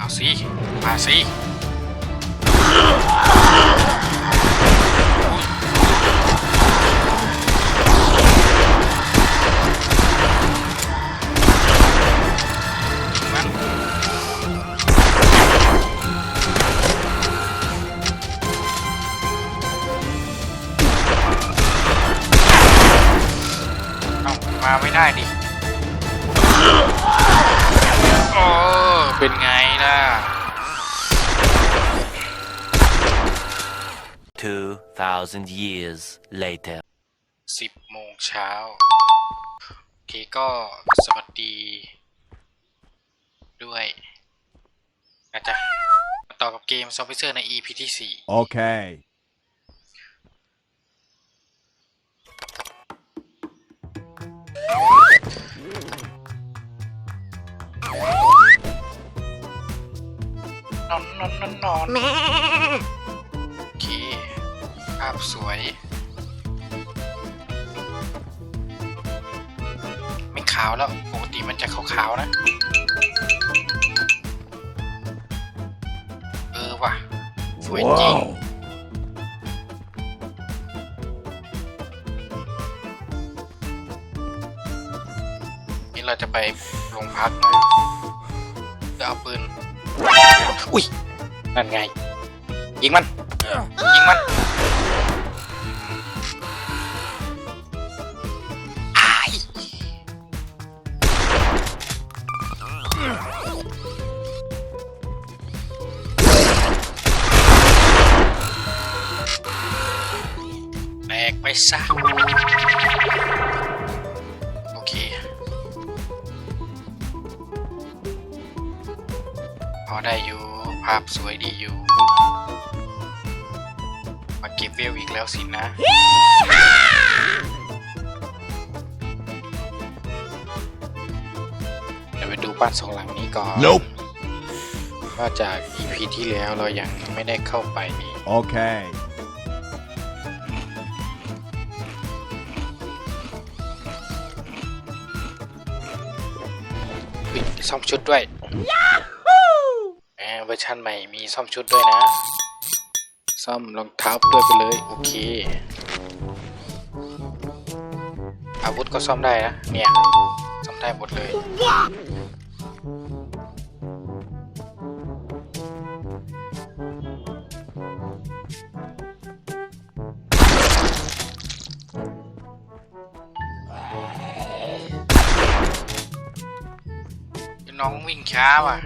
เอ 2,000 years later. สิบโมงเช้าโอเคก็สวัสดี ด้วยนะจ๊ะมาต่อกับเกมซอฟต์เซอร์ใน EP ที่สี่ Okay. นอนนอนนอนนอนโอเค ภาพสวย ไม่ขาวแล้วปกติมันจะขาวๆนะ เออว่ะ สวยจริงนี่เราจะไปโรงพักนะจะเอาปืน อุ้ยนั่นไง ยิงมัน ยิงมัน แตกไปซะ โอเค พอได้อยู่ ภาพสวยดีอยู่ มาเก็บเวลอีกแล้วสินะ บ้านสองหลังนี้ก่อน Nope. ว่าจาก EP ที่แล้วเรายังไม่ได้เข้าไปนี่ Okay. อุ๊ยซ่อมชุดด้วยแหมเวอร์ชันใหม่มีซ่อมชุดด้วยนะ ซ่อมรองเท้าด้วยไปเลย โอเค อาวุธก็ซ่อมได้นะ เนี่ย ซ่อมได้หมดเลย วิ่งช้าว่ะ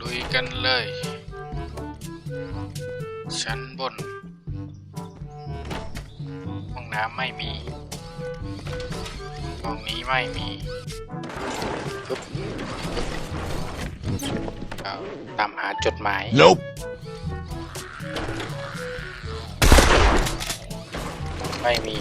ลุยกันเลย ชั้นบน ห้องน้ำไม่มี ห้องนี้ไม่มีตามหาจดหมาย Nope. ไม่มี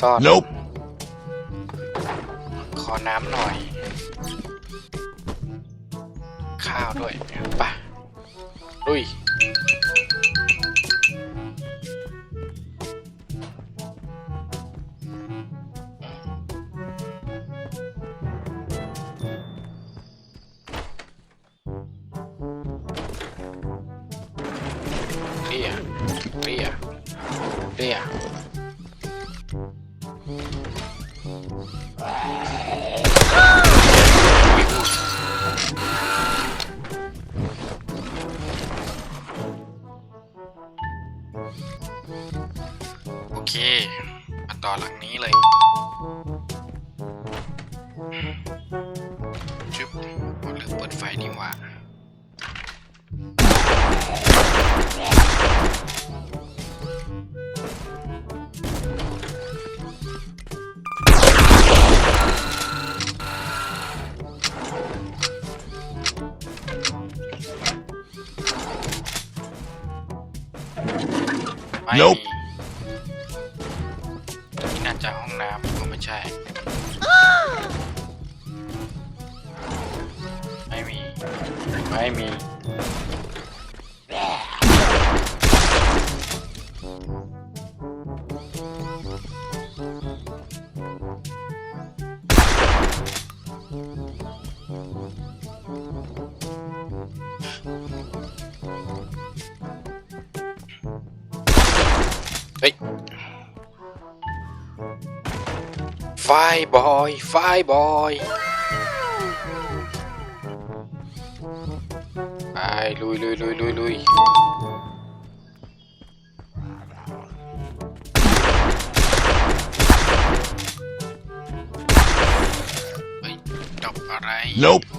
ซ่อน Nope. ขอน้ำหน่อย ข้าวด้วยไปะลุยเรียเรียเรีย Nope Vai boy, vai boy Ai, lui, lui, lui, lui, lui. Nope.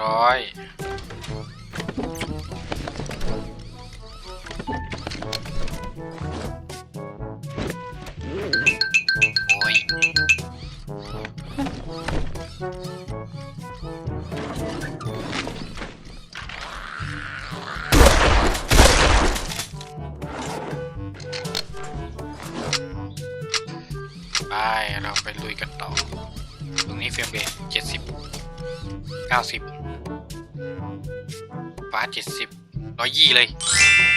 เาเจ็ดสิบร้อยยี่เลย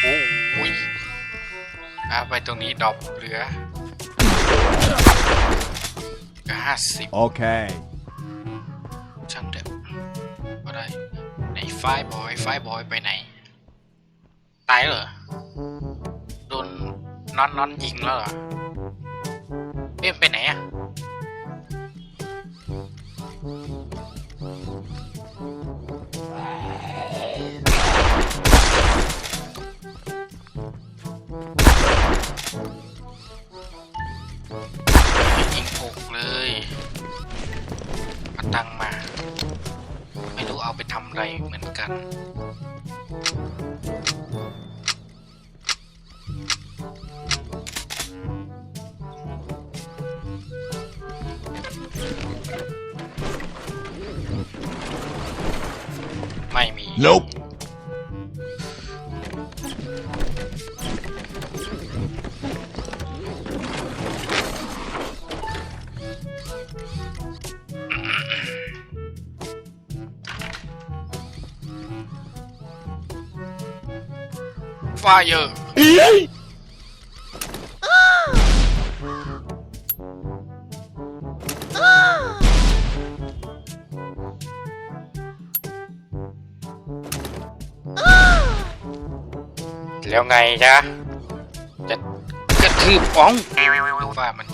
โอ้ยอะไปตรงนี้ดรอปเหลือห้าสิบ Okay. ช่างเถอะก็ได้ไหนไฟบอยไฟบอยไปไหน ตายเหรอ โดนนอนนอนยิงแล้วเหรอเอ้ยมนไปไหนอะ รู้เอาไ fire แล้วไงจ๊ะจะกระทืบป้องว่ามัน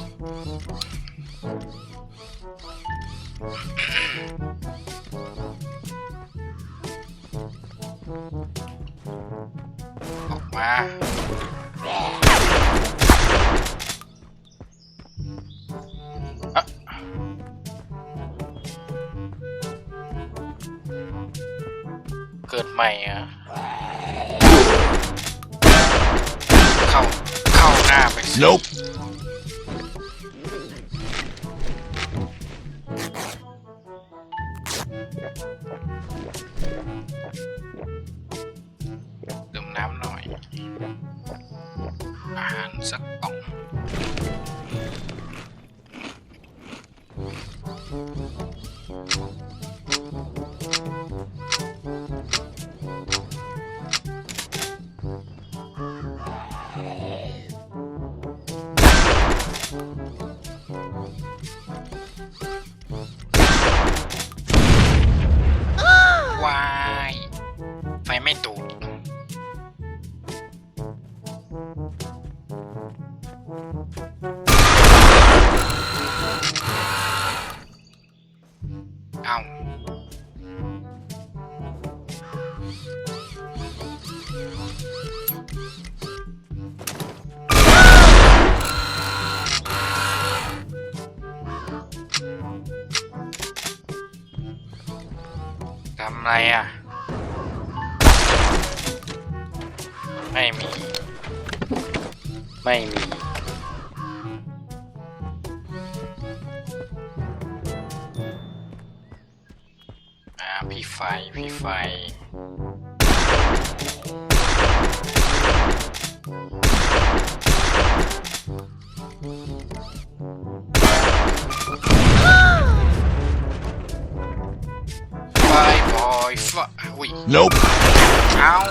ิดใหม่อะเข้า เข้าหน้าไปสิ nope Bye boy, fuck. Wait. Nope. Ow.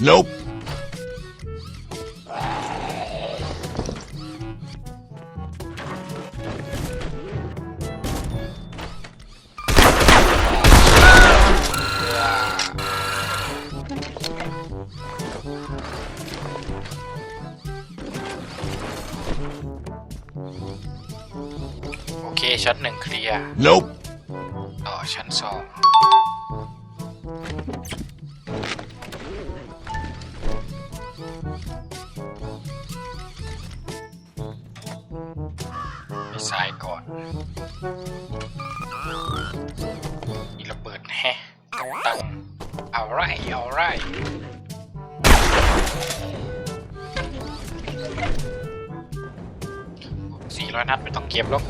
Nope. สี่ร้อยนัดไม่ต้องเก็บหรอก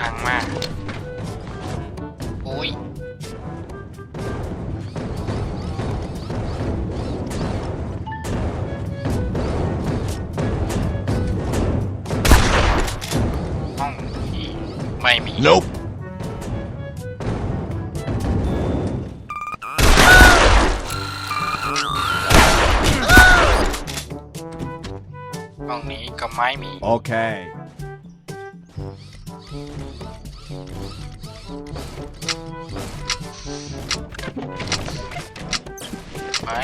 ตังมากโอ้ยห้องไม่มี nope องนี้ก็ไม่มี Okay. ไม่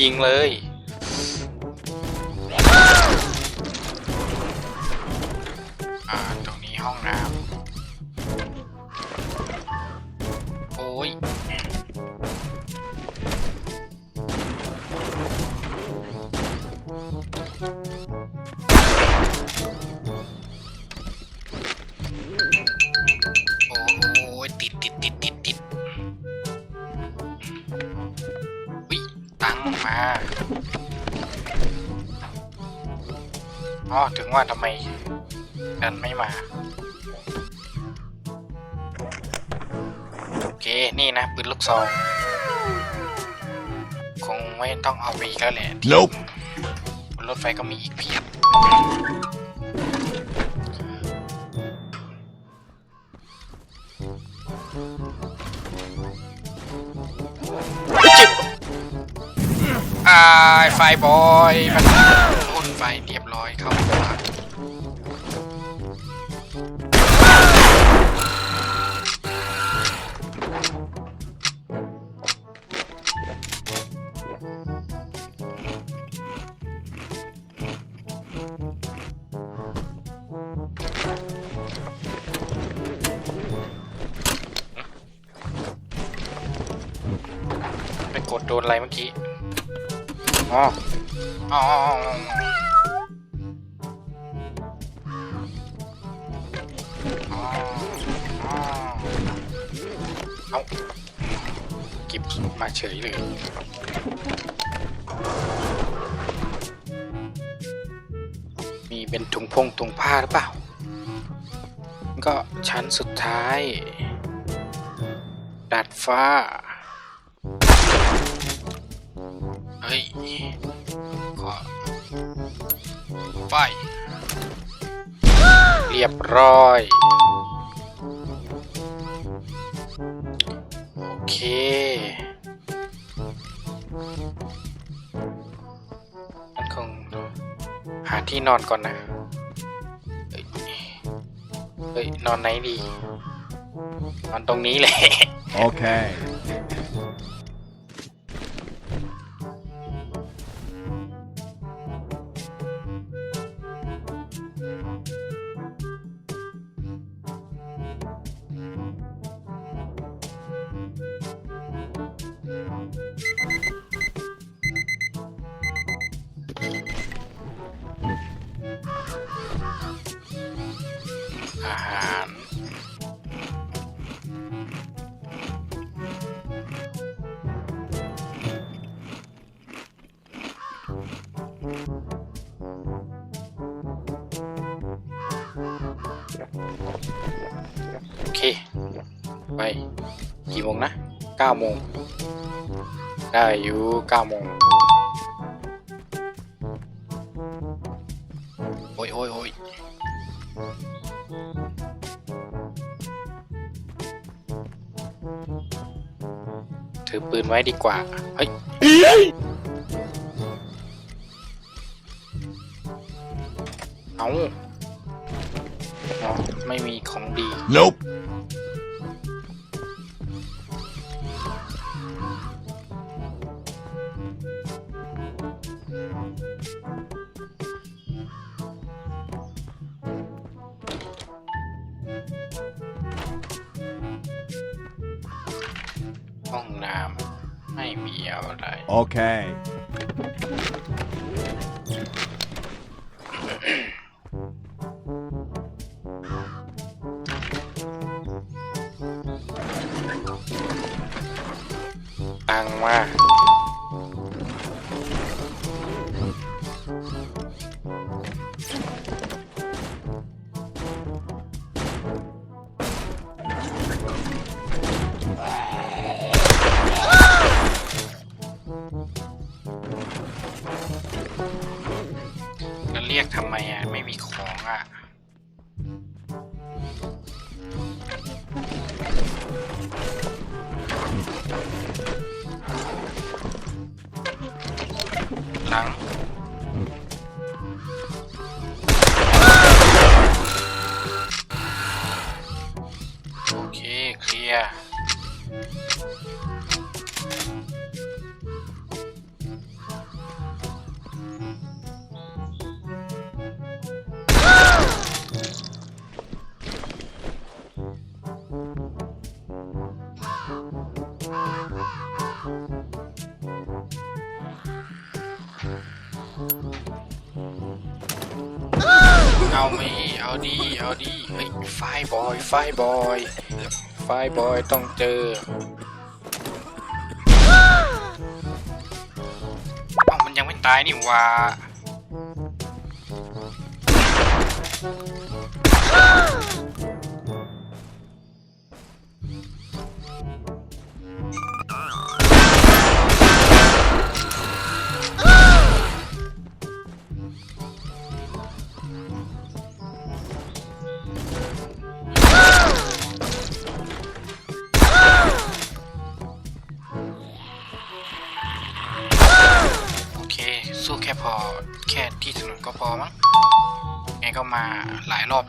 ยิงเลย อ่า ตรงนี้ห้องน้ำ ว่าทำไมดันไม่มา โอเค นี่นะปืนลูกซอง คงไม่ต้องเอาไปอีกแล้วแหละที่ Nope บนรถไฟก็มีอีกเพียบจิบอ่าไฟบอย มันพ่นไฟเรียบร้ อยเข้าหัวไป ก็ชั้นสุดท้าย ดัดฟ้า เฮ้ย ขอไฟเรียบร้อย โอเค มันคงหาที่นอนก่อนนะ ฮ้ยนอนไหนดี นอนตรงนี้แหละ Okay. อา ก้าโมงได้อยู่เก้าโมงโอ้ยโอ้ยโอ้ยถือปืนไว้ดีกว่า เฮ้ยเอาอ๋อไม่มีของดี Nope. รียกทำไมอะ ไม่มีของอะ เอาดีเอาดีเฮ้ยไฟบอยไฟบอยไฟบอยต้องเจอเอ้ามันยังไม่ตายนี่ว่า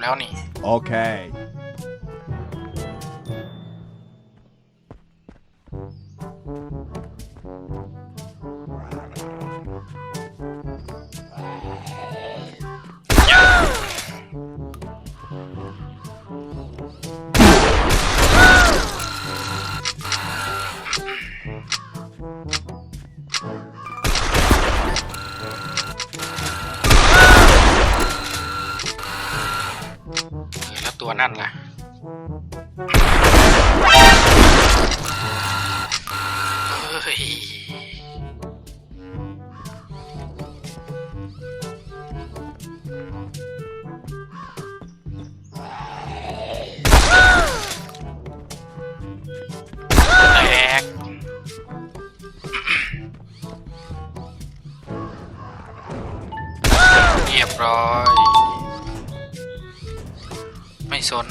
แล้วนี่ Okay. เอ ไม่สน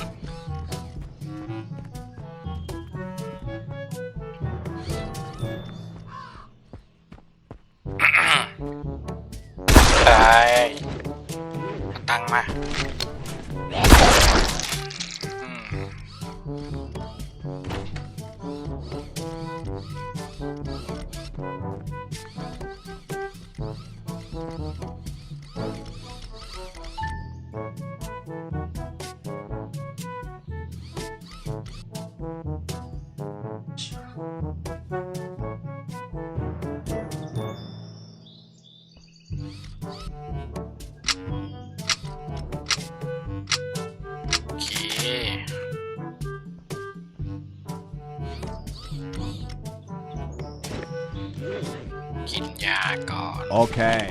กินยาก่อน Okay.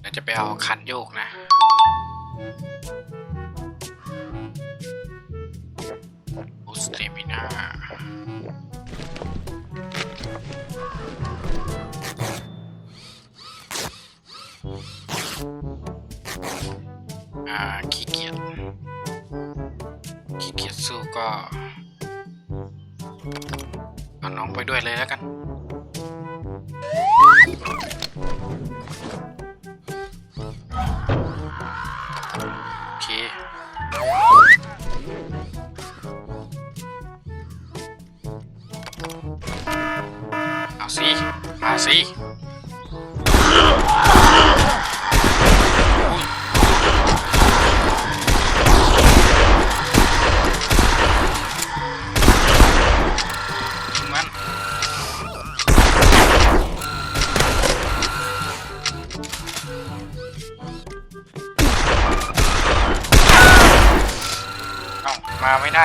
เดี๋ยวจะไปเอาคันโยกนะ บูสเตมินาอ่าขี้เกียจขี้เกียจสู้ก็เอาน้องไปด้วยเลยแล้วกัน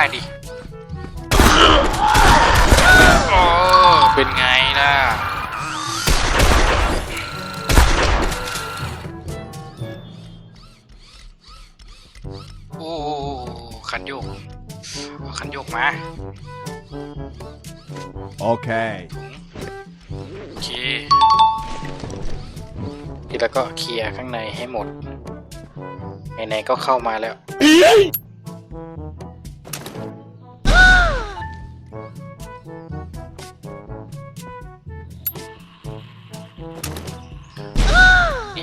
ด้ดิโอ้เป็นไงล่ะโอ้คันโยกเอาคันโยกมา Okay. โอเคทีแล้วก็เคลียร์ข้างในให้หมดไหนๆก็เข้ามาแล้ว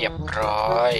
รียบร้อย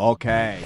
Okay.